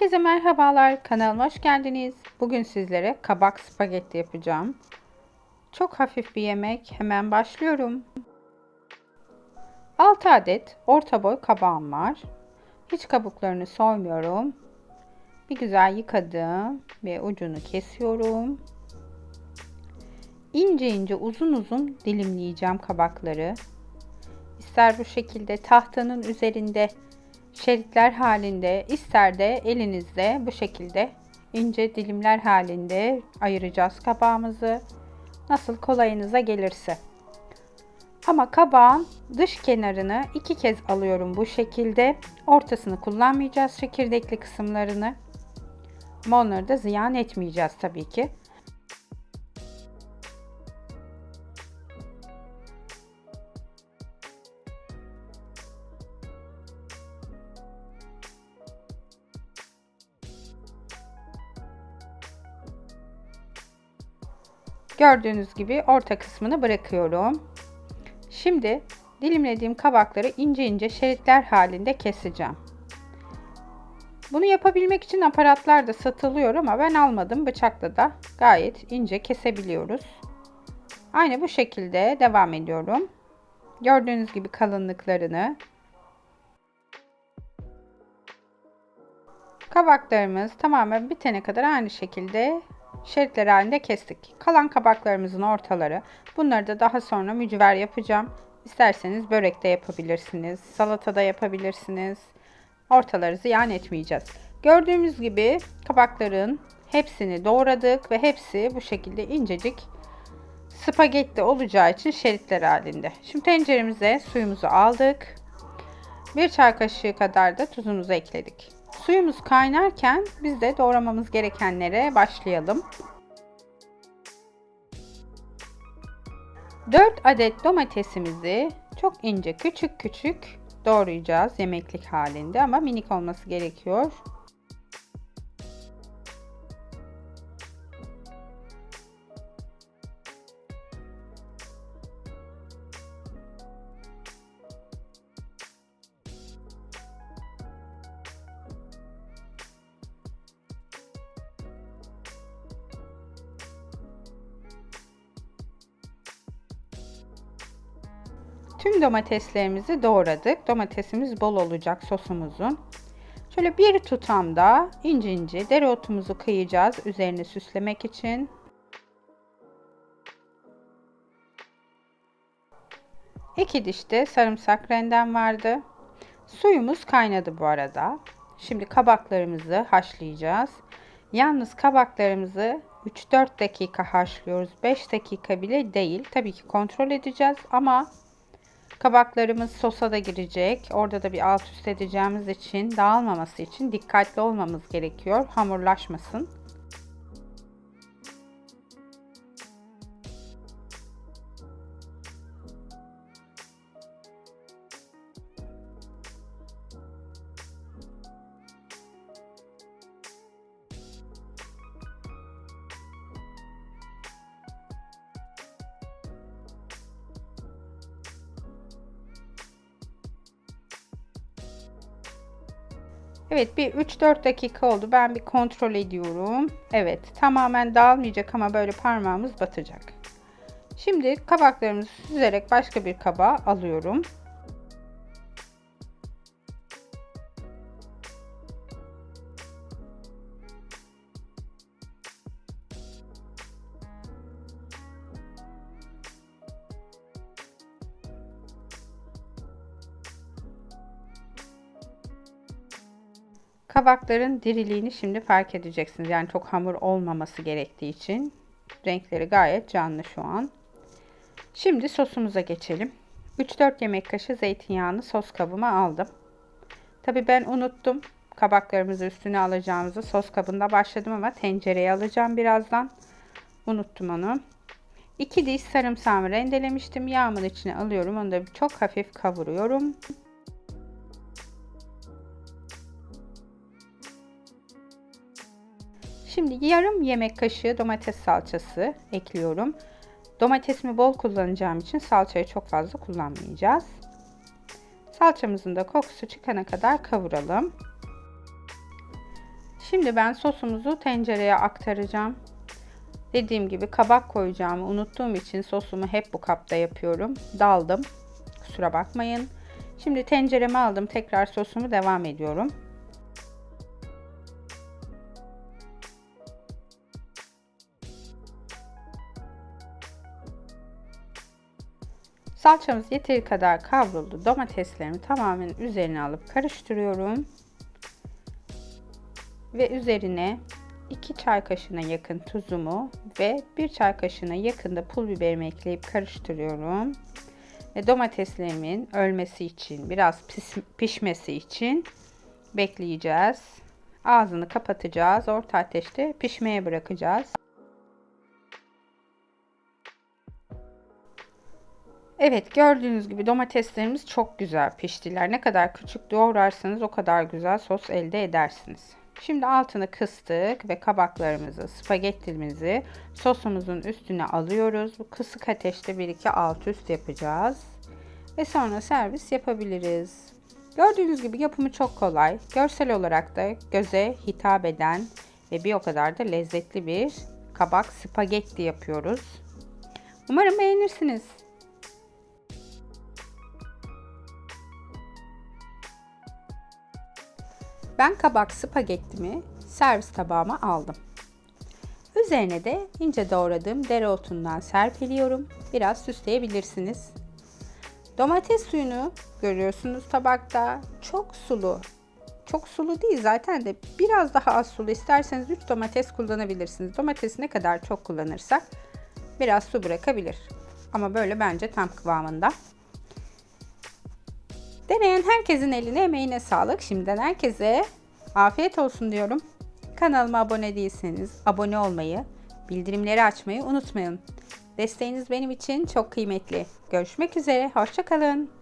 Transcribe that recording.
Herkese merhabalar. Kanalıma hoş geldiniz. Bugün sizlere kabak spagetti yapacağım. Çok hafif bir yemek. Hemen başlıyorum. 6 adet orta boy kabağım var. Hiç kabuklarını soymuyorum. Bir güzel yıkadım ve ucunu kesiyorum. İnce ince uzun uzun dilimleyeceğim kabakları. İster bu şekilde tahtanın üzerinde şeritler halinde ister de elinizde bu şekilde ince dilimler halinde ayıracağız kabağımızı. Nasıl kolayınıza gelirse. Ama kabağın dış kenarını iki kez alıyorum bu şekilde. Ortasını kullanmayacağız çekirdekli kısımlarını. Ama onları da ziyan etmeyeceğiz tabii ki. Gördüğünüz gibi orta kısmını bırakıyorum. Şimdi dilimlediğim kabakları ince ince şeritler halinde keseceğim. Bunu yapabilmek için aparatlar da satılıyor ama ben almadım. Bıçakla da gayet ince kesebiliyoruz. Aynı bu şekilde devam ediyorum. Gördüğünüz gibi kalınlıklarını Kabaklarımız tamamen bitene kadar aynı şekilde şeritler halinde kestik. Kalan kabaklarımızın ortaları. Bunları da daha sonra mücver yapacağım. İsterseniz börekte yapabilirsiniz. Salatada yapabilirsiniz. Ortaları ziyan etmeyeceğiz. Gördüğümüz gibi kabakların hepsini doğradık ve hepsi bu şekilde incecik spagetti olacağı için şeritler halinde. Şimdi tenceremize suyumuzu aldık. Bir çay kaşığı kadar da tuzumuzu ekledik. Suyumuz kaynarken biz de doğramamız gerekenlere başlayalım. 4 adet domatesimizi çok ince küçük küçük doğrayacağız yemeklik halinde ama minik olması gerekiyor. Tüm domateslerimizi doğradık. Domatesimiz bol olacak sosumuzun. Şöyle bir tutamda ince ince dereotumuzu kıyacağız üzerini süslemek için. İki dişte sarımsak rendem vardı. Suyumuz kaynadı bu arada. Şimdi kabaklarımızı haşlayacağız. Yalnız kabaklarımızı 3-4 dakika haşlıyoruz. 5 dakika bile değil. Tabii ki kontrol edeceğiz ama Kabaklarımız sosa da girecek. Orada da bir alt üst edeceğimiz için dağılmaması için dikkatli olmamız gerekiyor. Hamurlaşmasın. Evet bir 3-4 dakika oldu. Ben bir kontrol ediyorum. Evet tamamen dağılmayacak ama böyle parmağımız batacak. Şimdi kabaklarımızı süzerek başka bir kaba alıyorum. Kabakların diriliğini şimdi fark edeceksiniz. Yani çok hamur olmaması gerektiği için. Renkleri gayet canlı şu an. Şimdi sosumuza geçelim. 3-4 yemek kaşığı zeytinyağını sos kabıma aldım. Tabi ben unuttum. Kabaklarımızı üstüne alacağımızı sos kabında başladım ama tencereye alacağım birazdan. Unuttum onu. 2 diş sarımsağımı rendelemiştim. Yağımın içine alıyorum. Onu da çok hafif kavuruyorum. Şimdi yarım yemek kaşığı domates salçası ekliyorum. Domatesimi bol kullanacağım için salçayı çok fazla kullanmayacağız. Salçamızın da kokusu çıkana kadar kavuralım. Şimdi ben sosumuzu tencereye aktaracağım. Dediğim gibi kabak koyacağımı unuttuğum için sosumu hep bu kapta yapıyorum. Daldım. Kusura bakmayın. Şimdi tencereme aldım. Tekrar sosumu devam ediyorum. Salçamız yeteri kadar kavruldu. Domateslerimi tamamen üzerine alıp karıştırıyorum. Ve üzerine 2 çay kaşığına yakın tuzumu ve 1 çay kaşığına yakın da pul biberimi ekleyip karıştırıyorum. Ve domateslerimin ölmesi için, biraz pişmesi için bekleyeceğiz. Ağzını kapatacağız. Orta ateşte pişmeye bırakacağız. Evet gördüğünüz gibi domateslerimiz çok güzel piştiler. Ne kadar küçük doğrarsanız o kadar güzel sos elde edersiniz. Şimdi altını kıstık ve kabaklarımızı, spagettimizi sosumuzun üstüne alıyoruz. Bu kısık ateşte 1-2 alt üst yapacağız. Ve sonra servis yapabiliriz. Gördüğünüz gibi yapımı çok kolay. Görsel olarak da göze hitap eden ve bir o kadar da lezzetli bir kabak spagetti yapıyoruz. Umarım beğenirsiniz. Ben kabak spagettimi servis tabağıma aldım. Üzerine de ince doğradığım dereotundan serpiliyorum. Biraz süsleyebilirsiniz. Domates suyunu görüyorsunuz tabakta. Çok sulu. Çok sulu değil zaten de biraz daha az sulu isterseniz 3 domates kullanabilirsiniz. Domatesi ne kadar çok kullanırsak biraz su bırakabilir. Ama böyle bence tam kıvamında. Deneyen herkesin eline emeğine sağlık. Şimdiden herkese afiyet olsun diyorum. Kanalıma abone değilseniz abone olmayı, bildirimleri açmayı unutmayın. Desteğiniz benim için çok kıymetli. Görüşmek üzere, hoşçakalın.